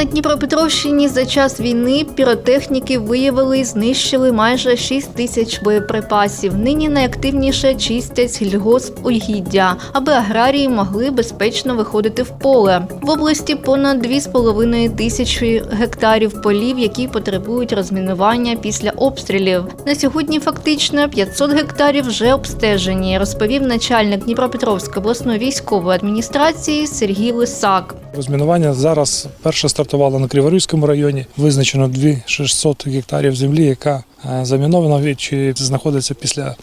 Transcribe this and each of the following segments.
На Дніпропетровщині за час війни піротехніки виявили і знищили майже 6 тисяч боєприпасів. Нині найактивніше чистять сільгосп угіддя, аби аграрії могли безпечно виходити в поле. В області понад 2,5 тисячі гектарів полів, які потребують розмінування після обстрілів. На сьогодні фактично 500 гектарів вже обстежені, розповів начальник Дніпропетровської обласної військової адміністрації Сергій Лисак. Розмінування зараз перше стартувало на Криворізькому районі. Визначено 2600 гектарів землі, яка е, замінована чи знаходиться після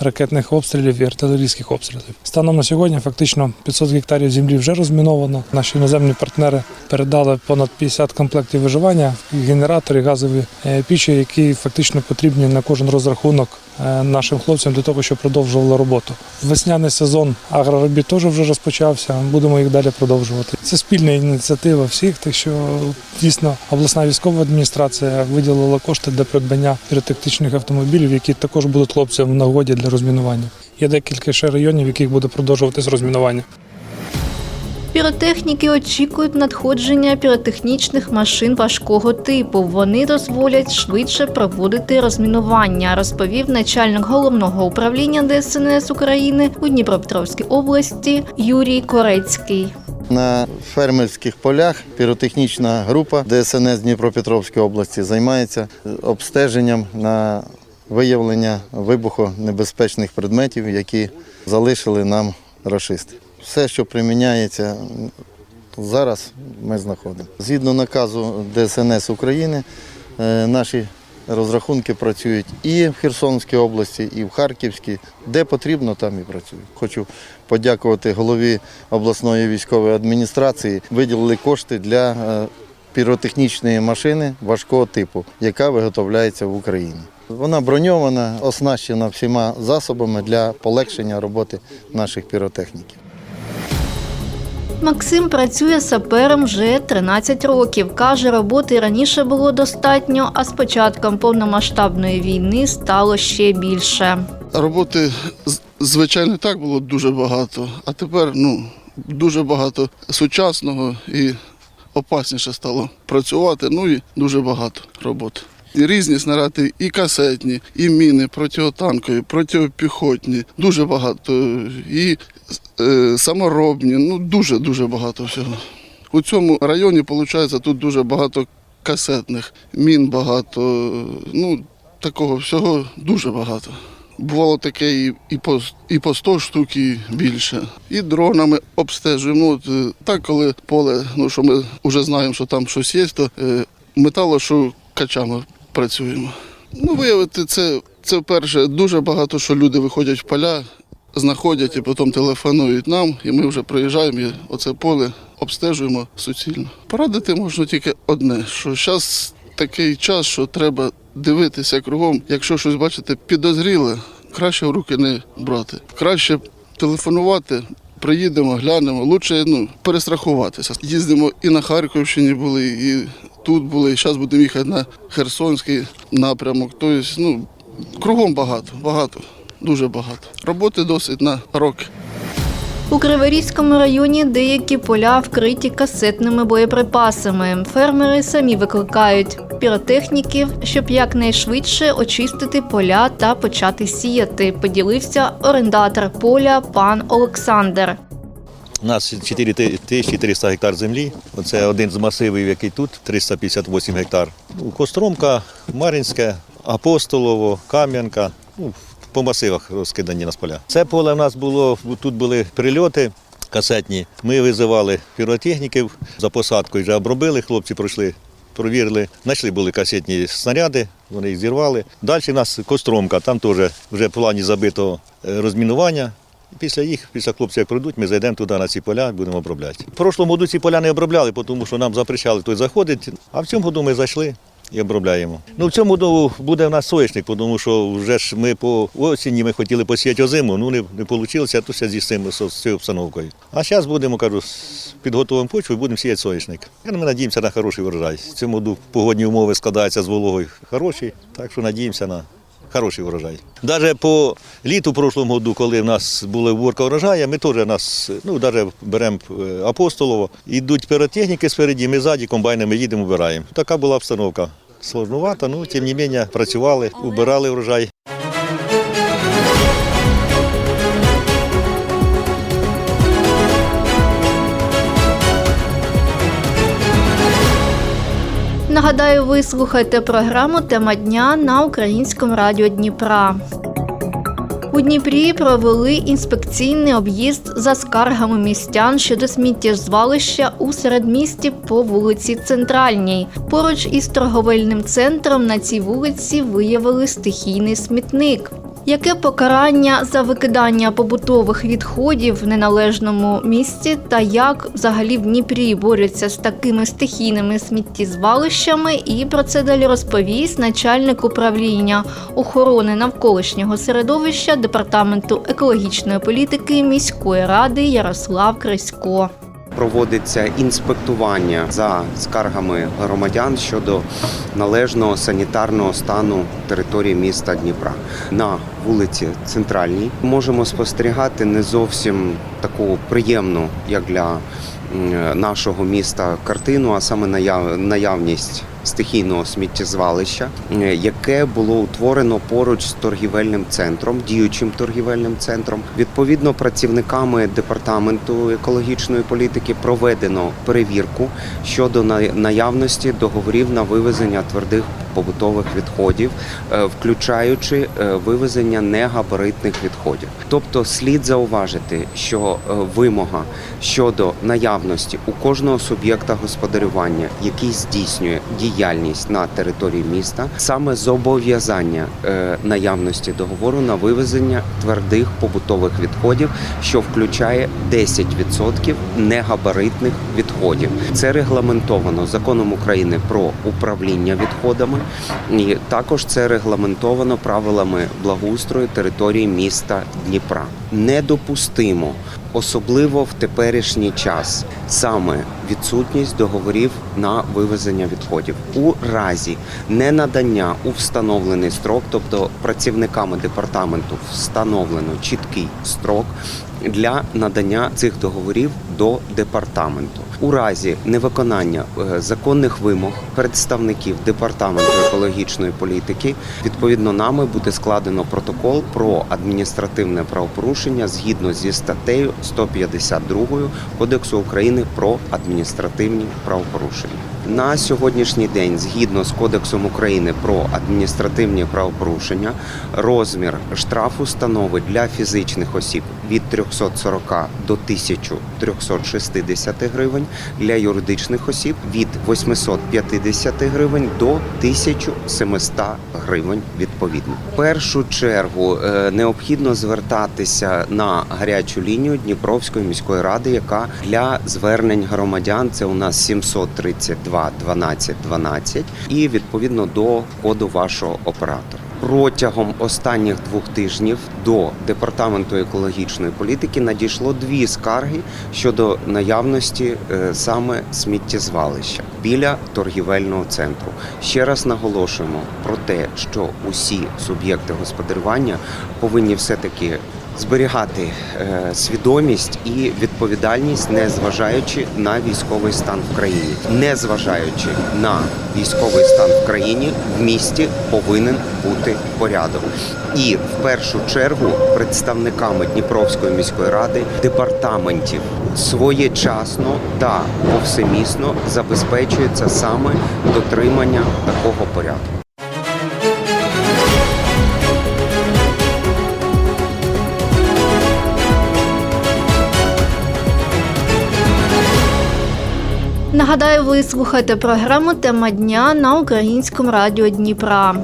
ракетних обстрілів і артилерійських обстрілів. Станом на сьогодні фактично 500 гектарів землі вже розміновано. Наші іноземні партнери передали понад 50 комплектів виживання, генератори, газові е, пічі, які фактично потрібні на кожен розрахунок е, нашим хлопцям для того, щоб продовжували роботу. Весняний сезон агроробіт теж вже розпочався. Будемо їх далі продовжувати. Це спільна ініціатива всіх, так що дійсно обласна військова адміністрація виділила кошти для придбання піротехнічних автомобілів, які також будуть хлопцям в нагоді для розмінування. Є декілька ще районів, в яких буде продовжуватись розмінування. Піротехніки очікують надходження піротехнічних машин важкого типу. Вони дозволять швидше проводити розмінування, розповів начальник головного управління ДСНС України у Дніпропетровській області Юрій Корецький. На фермерських полях піротехнічна група ДСНС Дніпропетровської області займається обстеженням на виявлення вибухонебезпечних предметів, які залишили нам рашисти. Все, що приміняється зараз, ми знаходимо. Згідно наказу ДСНС України, е, наші розрахунки працюють і в Херсонській області, і в Харківській. Де потрібно, там і працюють. Хочу подякувати голові обласної військової адміністрації. Виділили кошти для е, піротехнічної машини важкого типу, яка виготовляється в Україні. Вона броньована, оснащена всіма засобами для полегшення роботи наших піротехніків. Максим працює сапером вже 13 років. Каже, роботи раніше було достатньо, а з початком повномасштабної війни стало ще більше. Роботи звичайно так було дуже багато, а тепер ну дуже багато сучасного і опасніше стало працювати. Ну і дуже багато роботи. Різні снаряди, і касетні, і міни, протитанкові, протипіхотні, дуже багато. І е, саморобні, ну дуже дуже багато всього. У цьому районі, виходить, тут дуже багато касетних, мін багато. Ну, такого всього дуже багато. Бувало таке і, і, по, і по 100 штук, і більше. І дронами обстежуємо. Ну, так, коли поле, ну що ми вже знаємо, що там щось є, то е, металошукачами працюємо. Ну, виявити це, це перше, дуже багато що люди виходять в поля, знаходять і потім телефонують нам, і ми вже приїжджаємо і оце поле обстежуємо суцільно. Порадити можна тільки одне, що зараз такий час, що треба дивитися кругом. Якщо щось бачите підозріле, краще в руки не брати. Краще телефонувати. Приїдемо, глянемо. Лучше ну, перестрахуватися. Їздимо і на Харківщині були, і тут були. Зараз будемо їхати на Херсонський напрямок. Тобто, ну, кругом багато, багато, дуже багато. Роботи досить на роки. У Криворізькому районі деякі поля вкриті касетними боєприпасами. Фермери самі викликають піротехніків, щоб якнайшвидше очистити поля та почати сіяти. Поділився орендатор поля пан Олександр. У нас 4300 гектар землі. Оце один з масивів, який тут 358 гектар. Ну, Костромка, Мар'їнське, Апостолово, Кам'янка. Ну, по масивах розкидані нас поля. Це поле в нас було, тут були прильоти касетні. Ми визивали піротехніків за посадкою, вже обробили, хлопці пройшли. Провірили, знайшли були касетні снаряди, вони їх зірвали. Далі в нас Костромка, там теж вже в плані забитого е, розмінування. Після їх, після хлопців, як пройдуть, ми зайдемо туди на ці поля будемо обробляти. В прошлому году ці поля не обробляли, тому що нам запрещали той заходити. А в цьому году ми зайшли і обробляємо. Ну в цьому году буде в нас соняшник, тому що вже ж ми по осені ми хотіли посіяти озиму, ну не, не вийшло, а тут зі цим з цією обстановкою. А зараз будемо кажу, підготовимо почву і будемо сіяти соняшник. І Ми надіємося на хороший врожай. В цьому году погодні умови складаються з вологою хороші, так що надіємося на. Хороший урожай. Навіть по літу прошлому году, коли в нас була уборка врожаю, ми теж нас, ну, навіть беремо е, апостолово, йдуть піротехніки спереді, ми ззаді комбайнами їдемо, убираємо. Така була обстановка. Сложнувато, ну, тим не менше, працювали, убирали врожай. Нагадаю, ви слухаєте програму Тема дня на українському радіо Дніпра. У Дніпрі провели інспекційний об'їзд за скаргами містян щодо сміттєзвалища у середмісті по вулиці Центральній. Поруч із торговельним центром на цій вулиці виявили стихійний смітник. Яке покарання за викидання побутових відходів в неналежному місці та як взагалі в Дніпрі борються з такими стихійними сміттєзвалищами? І про це далі розповість начальник управління охорони навколишнього середовища департаменту екологічної політики міської ради Ярослав Крисько. Проводиться інспектування за скаргами громадян щодо належного санітарного стану території міста Дніпра. На вулиці Центральній можемо спостерігати не зовсім таку приємну, як для нашого міста, картину, а саме наяв- наявність. Стихійного сміттєзвалища, е, яке було утворено поруч з торгівельним центром, діючим торгівельним центром. Відповідно, працівниками департаменту екологічної політики проведено перевірку щодо на- наявності договорів на вивезення твердих побутових відходів, е, включаючи е, вивезення негабаритних відходів. Тобто слід зауважити, що е, вимога щодо наявності у кожного суб'єкта господарювання, який здійснює діяльність на території міста, саме зобов'язання наявності договору на вивезення твердих побутових відходів, що включає 10% негабаритних відходів. Це регламентовано законом України про управління відходами, і також це регламентовано правилами благоустрою території міста Дніпра. Недопустимо. Особливо в теперішній час саме відсутність договорів на вивезення відходів у разі ненадання у встановлений строк, тобто працівниками департаменту встановлено чіткий строк для надання цих договорів до департаменту. У разі невиконання е, законних вимог представників департаменту екологічної політики відповідно нами буде складено протокол про адміністративне правопорушення згідно зі статтею 152 Кодексу України про адміністративні правопорушення. На сьогоднішній день, згідно з Кодексом України про адміністративні правопорушення, розмір штрафу становить для фізичних осіб від 340 до 1360 гривень, для юридичних осіб від 850 гривень до 1700 гривень відповідно. В першу чергу е, необхідно звертатися на гарячу лінію Дніпровської міської ради, яка для звернень громадян це у нас 732 12 12 і відповідно до коду вашого оператора. Протягом останніх двох тижнів до департаменту екологічної політики надійшло дві скарги щодо наявності е, саме сміттєзвалища біля торгівельного центру. Ще раз наголошуємо про те, що усі суб'єкти господарювання повинні все таки зберігати е, свідомість і відповідальність, не зважаючи на військовий стан в країні, не зважаючи на військовий стан в країні, в місті повинен бути порядок. І в першу чергу представниками Дніпровської міської ради департаментів своєчасно та повсемісно забезпечується саме дотримання такого порядку. Нагадаю, ви слухаєте програму Тема дня на українському радіо Дніпра.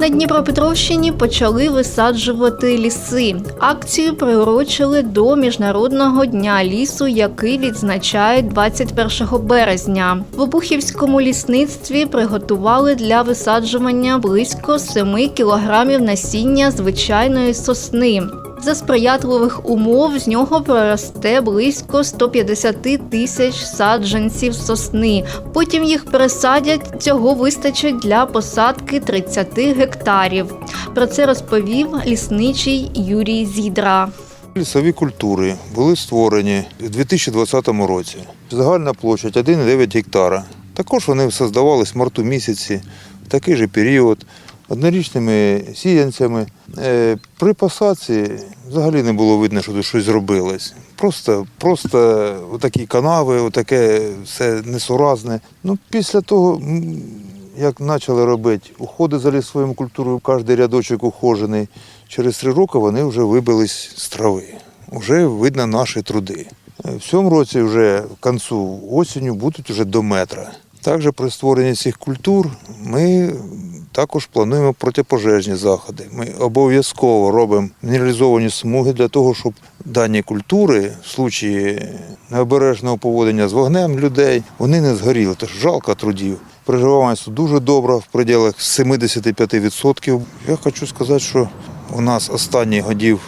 На Дніпропетровщині почали висаджувати ліси. Акцію приурочили до Міжнародного дня лісу, який відзначають 21 березня. В Обухівському лісництві приготували для висаджування близько 7 кілограмів насіння звичайної сосни. За сприятливих умов з нього проросте близько 150 тисяч саджанців сосни. Потім їх пересадять. Цього вистачить для посадки 30 гектарів. Про це розповів лісничий Юрій Зідра. Лісові культури були створені у 2020 році. Загальна площа 1,9 гектара. Також вони создавались в марту місяці в такий же період однорічними сіянцями. Е, При посадці взагалі не було видно, що тут щось зробилось. Просто, просто отакі канави, отаке все несуразне. Ну, після того, як почали робити уходи за лісовою культурою, кожен рядочок ухожений, через три роки вони вже вибились з трави. Вже видно наші труди. Е, В цьому році вже в кінцю осінню будуть вже до метра. Також при створенні цих культур ми також плануємо протипожежні заходи. Ми обов'язково робимо мінералізовані смуги для того, щоб дані культури в случаї необережного поводження з вогнем людей вони не згоріли. Тож жалко трудів. Приживаємося дуже добре, в пределах 75%. Я хочу сказати, що у нас останні годів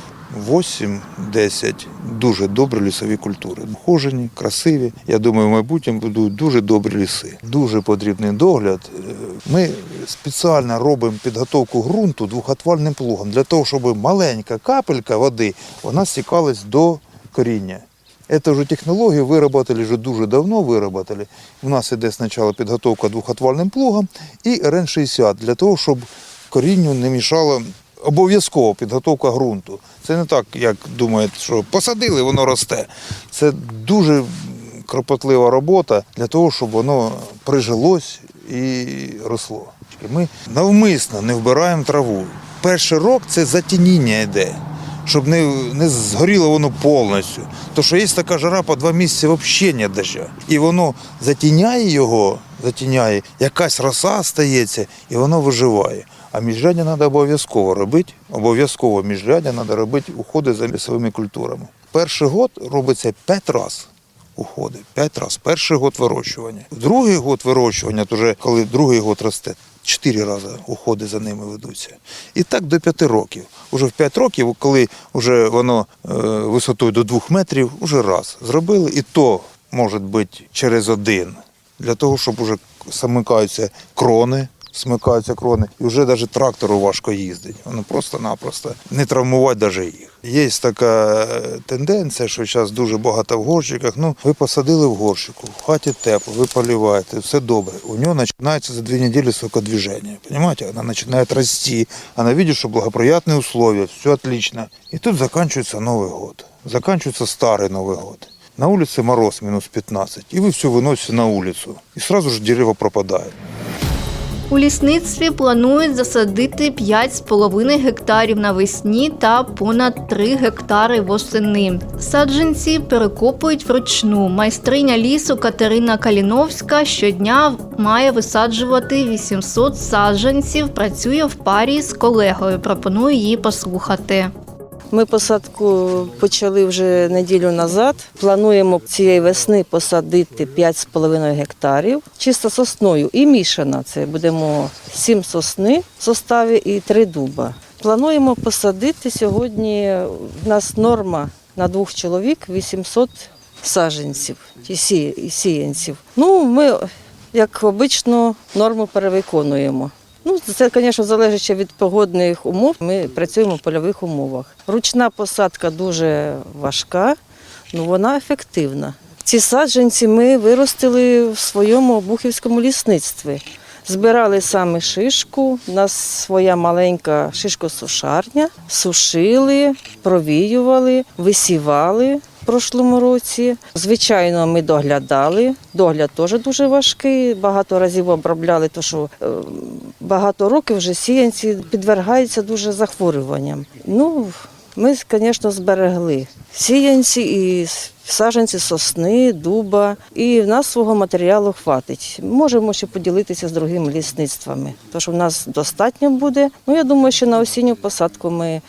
8-10 дуже добрі лісові культури. Ухожені, красиві. Я думаю, в майбутньому будуть дуже добрі ліси. Дуже потрібний догляд. Ми спеціально робимо підготовку ґрунту двохотвальним плугом для того, щоб маленька капелька води вона стікалась до коріння. Эту же технологию выработали вже дуже давно выработали. У нас іде спочатку підготовка двохотвальним плугом і РН-60 для того, щоб корінню не мішало обов'язково підготовка ґрунту. Це не так, як думають, що посадили, воно росте. Це дуже кропотлива робота для того, щоб воно прижилось і росло. Ми навмисно не вбираємо траву. Перший рок це затініння йде щоб не, не згоріло воно повністю. То що є така жара по два місяці взагалі не доща. І воно затіняє його, затіняє, якась роса стається, і воно виживає. А міжрядя треба обов'язково робити. Обов'язково міжрядя треба робити уходи за лісовими культурами. Перший год робиться п'ять разів уходи. П'ять разів. Перший год вирощування. Другий год вирощування, то вже коли другий год росте, чотири рази уходи за ними ведуться. І так до п'яти років. Уже в п'ять років, коли вже воно е, висотою до двох метрів, уже раз зробили, і то може бути через один. Для того, щоб уже замикаються крони, смикаються крони, і вже навіть трактору важко їздить. Воно просто-напросто не травмувати навіть їх. Є така е, тенденція, що зараз дуже багато в горщиках. Ну, ви посадили в горщику, в хаті тепло, ви поливаєте, все добре. У нього починається за дві неділі сокодвіження. Понимаете? Вона починає рости. Вона бачить, що благоприятні условия, все отлично. І тут закінчується Новий год. Закінчується старий Новий год. На улице мороз минус 15, и вы все выносите на улицу. И сразу же дерево пропадает. У лісництві планують засадити 5,5 гектарів навесні та понад 3 гектари восени. Саджанці перекопують вручну. Майстриня лісу Катерина Каліновська щодня має висаджувати 800 саджанців. Працює в парі з колегою. Пропоную її послухати. Ми посадку почали вже неділю назад. Плануємо цієї весни посадити 5,5 гектарів чисто сосною і мішана. Це будемо 7 сосни в составі і 3 дуба. Плануємо посадити сьогодні. У нас норма на двох чоловік 800 саджанців і сі- і сіянців. Ну, ми, як обично, норму перевиконуємо. Ну, це, звісно, залежить ще від погодних умов. Ми працюємо в польових умовах. Ручна посадка дуже важка, але вона ефективна. Ці саджанці ми виростили в своєму бухівському лісництві. Збирали саме шишку, у нас своя маленька шишкосушарня, сушили, провіювали, висівали прошлому році. Звичайно, ми доглядали. Догляд теж дуже важкий. Багато разів обробляли, тому що е, багато років вже сіянці підвергаються дуже захворюванням. Ну, Ми, звісно, зберегли сіянці і саженці сосни, дуба. І в нас свого матеріалу хватить. Можемо ще поділитися з другими лісництвами. Тож у нас достатньо буде. Ну, я думаю, що на осінню посадку ми е,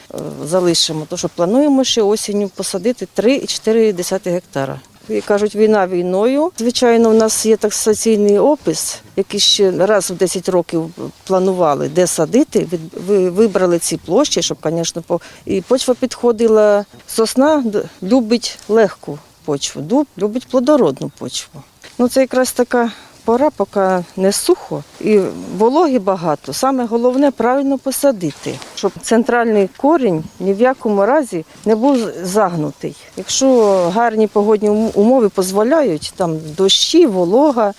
залишимо. Тож плануємо ще осінню посадити 3,4 гектара. І кажуть, війна війною. Звичайно, у нас є таксаційний опис, який ще раз в 10 років планували, де садити. Ви- Вибрали ці площі, щоб, звісно, по... і почва підходила. Сосна любить легку почву, дуб любить плодородну почву. Ну, це якраз така пора, поки не сухо і вологи багато. Саме головне правильно посадити, щоб центральний корінь ні в якому разі не був загнутий. Якщо гарні погодні умови дозволяють, там дощі, волога.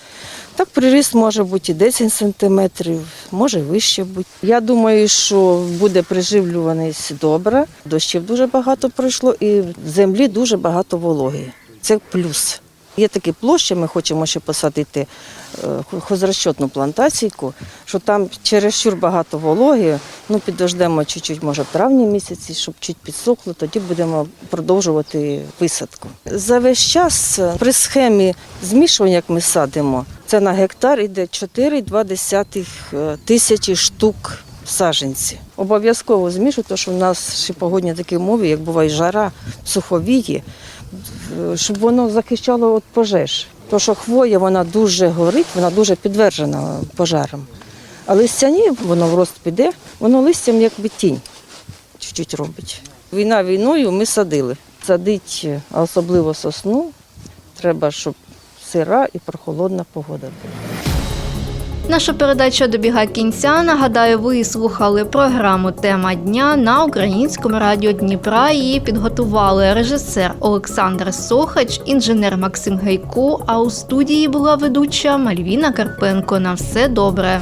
Так приріст може бути і 10 сантиметрів, може вище бути. Я думаю, що буде приживлюваність добре. Дощів дуже багато пройшло і в землі дуже багато вологи. Це плюс. Є такі площі, ми хочемо ще посадити е, хозрозчетну плантаційку, що там чересчур багато вологи. Ну, підождемо чуть-чуть, може, в травні місяці, щоб чуть підсохло, тоді будемо продовжувати висадку. За весь час е, при схемі змішування, як ми садимо, це на гектар іде 4,2 е, тисячі штук саджанці. Обов'язково змішую, тому що в нас ще погодні такі умови, як буває жара, суховії, щоб воно захищало від пожеж. Тому що хвоя вона дуже горить, вона дуже підвержена пожарам. А листяні, воно в рост піде, воно листям якби тінь чуть-чуть робить. Війна війною ми садили. Садить, е, особливо сосну, треба, щоб сира і прохолодна погода була. Наша передача добігає кінця. Нагадаю, ви слухали програму Тема дня на українському радіо Дніпра. Її підготували режисер Олександр Сохач, інженер Максим Гайко. А у студії була ведуча Мальвіна Карпенко. На все добре.